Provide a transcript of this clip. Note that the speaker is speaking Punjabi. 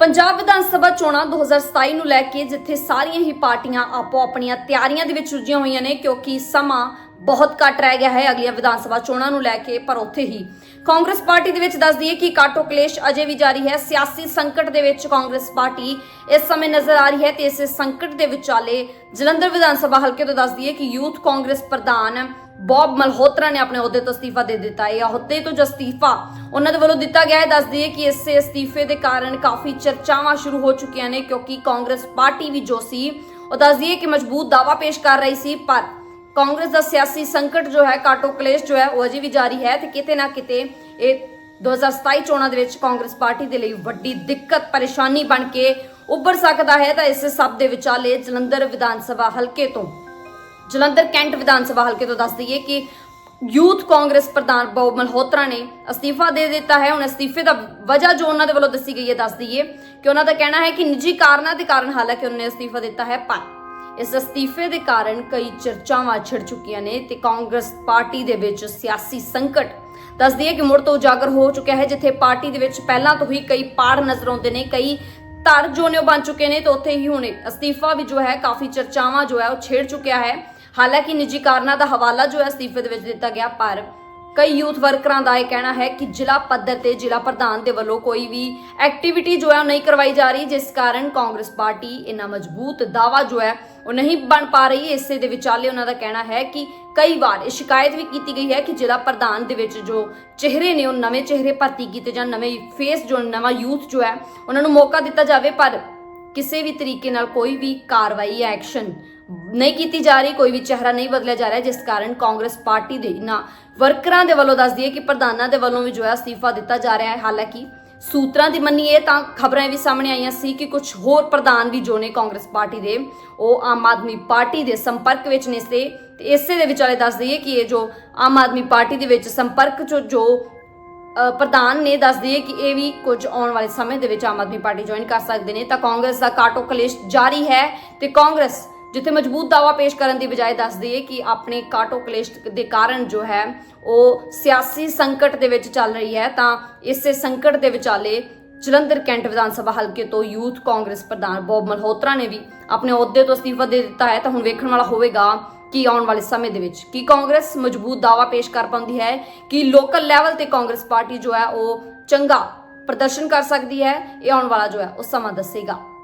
ਪੰਜਾਬ ਵਿਧਾਨ ਸਭਾ ਚੋਣਾਂ 2027 ਨੂੰ ਲੈ ਕੇ ਜਿੱਥੇ ਸਾਰੀਆਂ ਹੀ ਪਾਰਟੀਆਂ ਆਪੋ ਆਪਣੀਆਂ ਤਿਆਰੀਆਂ ਦੇ ਵਿੱਚ ਰੁੱਝੀਆਂ ਹੋਈਆਂ ਨੇ, ਕਿਉਂਕਿ ਸਮਾਂ ਬਹੁਤ ਘੱਟ ਰਹਿ ਗਿਆ ਹੈ ਅਗਲੀਆਂ ਵਿਧਾਨ ਸਭਾ ਚੋਣਾਂ ਨੂੰ ਲੈ ਕੇ, ਪਰ ਉੱਥੇ ਹੀ ਕਾਂਗਰਸ ਪਾਰਟੀ ਦੇ ਵਿੱਚ ਦੱਸਦੀ ਹੈ ਕਿ ਕਾਟੋ ਕਲੇਸ਼ ਅਜੇ ਵੀ ਜਾਰੀ ਹੈ। ਸਿਆਸੀ ਸੰਕਟ ਦੇ ਵਿੱਚ ਕਾਂਗਰਸ ਪਾਰਟੀ ਇਸ ਸਮੇਂ ਨਜ਼ਰ ਆ ਰਹੀ ਹੈ ਤੇ ਇਸ ਸੰਕਟ ਦੇ ਵਿਚਾਲੇ ਜਲੰਧਰ ਵਿਧਾਨ ਸਭਾ ਹਲਕੇ ਤੋਂ ਦੱਸਦੀ ਹੈ ਕਿ ਯੂਥ ਕਾਂਗਰਸ ਪ੍ਰਧਾਨ ਬੌਬ ਮਲਹੋਤਰਾ ਨੇ ਆਪਣੇ ਅਹੁਦੇ ਤੋਂ ਅਸਤੀਫਾ ਦੇ ਦਿੱਤਾ। ਹੈ ਅਹੁਦੇ ਤੋਂ ਜੋ ਉਹਨਾਂ ਦੇ ਵੱਲੋਂ ਦਿੱਤਾ ਗਿਆ ਹੈ ਦੱਸ ਦਈਏ ਕਿ ਇਸੇ ਅਸਤੀਫੇ ਦੇ ਕਾਰਨ ਕਾਫੀ ਚਰਚਾਵਾਂ ਸ਼ੁਰੂ ਹੋ ਚੁੱਕੀਆਂ ਨੇ, ਕਿਉਂਕਿ ਕਾਂਗਰਸ ਪਾਰਟੀ ਵੀ ਜੋ ਸੀ, ਉਹ ਦੱਸ ਦਈਏ ਕਿ ਮਜ਼ਬੂਤ ਦਾਵਾ ਪੇਸ਼ ਕਰ ਰਹੀ ਸੀ, ਪਰ ਕਾਂਗਰਸ ਦਾ ਸਿਆਸੀ ਸੰਕਟ ਜੋ ਹੈ, ਕਾਟੋ ਕਲੇਸ਼ ਜੋ ਹੈ, ਉਹ ਅਜੇ ਵੀ ਜਾਰੀ ਹੈ ਤੇ ਕਿਤੇ ਨਾ ਕਿਤੇ ਇਹ 2027 ਚੋਣਾਂ ਦੇ ਵਿੱਚ ਕਾਂਗਰਸ ਪਾਰਟੀ ਦੇ ਲਈ ਵੱਡੀ ਦਿੱਕਤ, ਪਰੇਸ਼ਾਨੀ ਬਣ ਕੇ ਉੱਭਰ ਸਕਦਾ ਹੈ। ਤਾਂ ਇਸ ਸਭ ਦੇ ਵਿਚਾਲੇ ਜਲੰਧਰ ਵਿਧਾਨ ਸਭਾ ਹਲਕੇ ਤੋਂ ਜਲੰਧਰ ਕੈਂਟ ਵਿਧਾਨ ਸਭਾ ਹਲਕੇ ਤੋਂ ਦੱਸ ਦਈਏ ਕਿ ਯੂਥ ਕਾਂਗਰਸ ਪ੍ਰਧਾਨ ਬੌਬ ਮਲਹੋਤਰਾ ਨੇ ਅਸਤੀਫਾ ਦੇ ਦਿੱਤਾ ਹੈ। ਹੁਣ ਅਸਤੀਫੇ ਦਾ ਵਜ੍ਹਾ ਜੋ ਉਹਨਾਂ ਦੇ ਵੱਲੋਂ ਦੱਸੀ ਗਈ ਹੈ, ਦੱਸ ਦਈਏ ਕਿ ਉਹਨਾਂ ਦਾ ਕਹਿਣਾ ਹੈ ਕਿ ਨਿੱਜੀ ਕਾਰਨਾਂ ਦੇ ਕਾਰਨ ਹਾਲਾਂਕਿ ਉਹਨਾਂ ਨੇ ਅਸਤੀਫਾ ਦਿੱਤਾ ਹੈ, ਪਰ ਇਸ ਅਸਤੀਫੇ ਦੇ ਕਾਰਨ ਕਈ ਚਰਚਾਵਾਂ ਛਿੜ ਚੁੱਕੀਆਂ ਨੇ ਤੇ ਕਾਂਗਰਸ ਪਾਰਟੀ ਦੇ ਵਿੱਚ ਸਿਆਸੀ ਸੰਕਟ ਦੱਸ ਦਈਏ ਕਿ ਮੁੜ ਤੋਂ ਉਜਾਗਰ ਹੋ ਚੁੱਕਿਆ ਹੈ, ਜਿੱਥੇ ਪਾਰਟੀ ਦੇ ਵਿੱਚ ਪਹਿਲਾਂ ਤੋਂ ਹੀ ਕਈ ਪਾੜ ਨਜ਼ਰ ਆਉਂਦੇ ਨੇ, ਕਈ ਧਰ ਜੋ ਨੇ ਉਹ ਬਣ ਚੁੱਕੇ ਨੇ ਤੇ ਉੱਥੇ ਹੀ ਹੁਣੇ ਅਸਤੀਫਾ ਵੀ ਜੋ ਹੈ, ਕਾਫੀ ਚਰਚਾਵਾਂ ਜੋ ਹੈ ਉਹ ਛੇੜ ਚੁੱਕਿਆ ਹੈ। ਹਾਲਾਂਕਿ ਨਿੱਜੀ ਕਾਰਨਾਂ ਦਾ ਹਵਾਲਾ ਜੋ ਹੈ ਅਸਤੀਫੇ ਦੇ ਵਿੱਚ ਦਿੱਤਾ ਗਿਆ, ਪਰ ਕਈ ਯੂਥ ਵਰਕਰਾਂ ਦਾ ਇਹ ਕਹਿਣਾ ਹੈ ਕਿ ਜ਼ਿਲ੍ਹਾ ਪੱਧਰ ਤੇ ਜ਼ਿਲ੍ਹਾ ਪ੍ਰਧਾਨ ਦੇ ਵੱਲੋਂ ਕੋਈ ਵੀ ਐਕਟੀਵਿਟੀ ਜੋ ਹੈ ਉਹ ਨਹੀਂ ਕਰਵਾਈ ਜਾ ਰਹੀ, ਜਿਸ ਕਾਰਨ ਕਾਂਗਰਸ ਪਾਰਟੀ ਇੰਨਾ ਮਜ਼ਬੂਤ ਦਾਵਾ ਜੋ ਹੈ ਉਹ ਨਹੀਂ ਬਣ ਪਾ ਰਹੀ। ਇਸੇ ਦੇ ਵਿਚਾਲੇ ਉਹਨਾਂ ਦਾ ਕਹਿਣਾ ਹੈ ਕਿ ਕਈ ਵਾਰ ਇਹ ਸ਼ਿਕਾਇਤ ਵੀ ਕੀਤੀ ਗਈ ਹੈ ਕਿ ਜ਼ਿਲ੍ਹਾ ਪ੍ਰਧਾਨ ਦੇ ਵਿੱਚ ਜੋ ਚਿਹਰੇ ਨੇ, ਉਹ ਨਵੇਂ ਚਿਹਰੇ ਭਰਤੀ ਕੀਤੇ ਜਾਣ, ਨਵੇਂ ਫੇਸ ਜੋ, ਨਵਾਂ ਯੂਥ ਜੋ ਹੈ, ਉਹਨਾਂ ਨੂੰ ਮੌਕਾ ਦਿੱਤਾ ਜਾਵੇ, ਪਰ ਕਿਸੇ ਵੀ ਤਰੀਕੇ ਨਾਲ ਕੋਈ ਵੀ ਕਾਰਵਾਈ ਐਕਸ਼ਨ ਨਹੀਂ ਕੀਤੀ ਜਾ ਰਹੀ, ਕੋਈ ਵੀ ਚਿਹਰਾ ਨਹੀਂ ਬਦਲਿਆ ਜਾ ਰਿਹਾ, ਜਿਸ ਕਾਰਨ ਕਾਂਗਰਸ ਪਾਰਟੀ ਦੇ ਨਾ ਵਰਕਰਾਂ ਦੇ ਵੱਲੋਂ ਦੱਸ ਦਈਏ ਕਿ ਪ੍ਰਧਾਨਾਂ ਦੇ ਵੱਲੋਂ ਵੀ ਜੋ ਹੈ ਅਸਤੀਫਾ ਦਿੱਤਾ ਜਾ ਰਿਹਾ ਹੈ। ਹਾਲਾਂਕਿ ਸੂਤਰਾਂ ਦੀ ਮੰਨੀਏ ਤਾਂ ਖਬਰਾਂ ਵੀ ਸਾਹਮਣੇ ਆਈਆਂ ਸੀ ਕਿ ਕੁਝ ਹੋਰ ਪ੍ਰਧਾਨ ਵੀ ਜੋ ਨੇ ਕਾਂਗਰਸ ਪਾਰਟੀ ਦੇ, ਉਹ ਆਮ ਆਦਮੀ ਪਾਰਟੀ ਦੇ ਸੰਪਰਕ ਵਿੱਚ ਨੇ ਸੇ ਤੇ ਇਸੇ ਦੇ ਵਿਚਾਲੇ ਦੱਸ ਦਈਏ ਕਿ ਇਹ ਜੋ ਆਮ ਆਦਮੀ ਪਾਰਟੀ ਦੇ ਵਿੱਚ ਸੰਪਰਕ ਚੋਂ ਜੋ ਪ੍ਰਧਾਨ ਨੇ ਦੱਸ ਦਈਏ ਕਿ ਇਹ ਵੀ ਕੁਝ ਆਉਣ ਵਾਲੇ ਸਮੇਂ ਦੇ ਵਿੱਚ ਆਮ ਆਦਮੀ ਪਾਰਟੀ ਜੁਆਇਨ ਕਰ ਸਕਦੇ ਨੇ। ਤਾਂ ਕਾਂਗਰਸ ਦਾ ਕਾਟੋ ਕਲੇਸ਼ ਜਾਰੀ ਹੈ ਤੇ ਕਾਂਗਰਸ ਜਿੱਥੇ ਮਜ਼ਬੂਤ ਦਾਵਾ ਪੇਸ਼ ਕਰਨ ਦੀ ਬਜਾਏ ਦੱਸ ਦਈਏ ਕਿ ਆਪਣੇ ਕਾਟੋ ਕਲੇਸ਼ ਦੇ ਕਾਰਨ ਜੋ ਹੈ, ਉਹ ਸਿਆਸੀ ਸੰਕਟ ਦੇ ਵਿੱਚ ਚੱਲ ਰਹੀ ਹੈ। ਤਾਂ ਇਸੇ ਸੰਕਟ ਦੇ ਵਿਚਾਲੇ ਜਲੰਧਰ ਕੈਂਟ ਵਿਧਾਨ ਸਭਾ ਹਲਕੇ ਤੋਂ ਯੂਥ ਕਾਂਗਰਸ ਪ੍ਰਧਾਨ ਬੌਬ ਮਲਹੋਤਰਾ ਨੇ ਵੀ ਆਪਣੇ ਅਹੁਦੇ ਤੋਂ ਅਸਤੀਫਾ ਦੇ ਦਿੱਤਾ ਹੈ। ਤਾਂ ਹੁਣ ਵੇਖਣ ਵਾਲਾ ਹੋਵੇਗਾ ਕਿ ਆਉਣ ਵਾਲੇ ਸਮੇਂ ਦੇ ਵਿੱਚ ਕੀ ਕਾਂਗਰਸ ਮਜ਼ਬੂਤ ਦਾਵਾ ਪੇਸ਼ ਕਰ ਪਾਉਂਦੀ ਹੈ, ਕਿ ਲੋਕਲ ਲੈਵਲ ਤੇ ਕਾਂਗਰਸ ਪਾਰਟੀ ਜੋ ਹੈ, ਉਹ ਚੰਗਾ ਪ੍ਰਦਰਸ਼ਨ ਕਰ ਸਕਦੀ ਹੈ। ਇਹ ਆਉਣ ਵਾਲਾ ਜੋ ਹੈ, ਉਹ ਸਮਾਂ ਦੱਸੇਗਾ।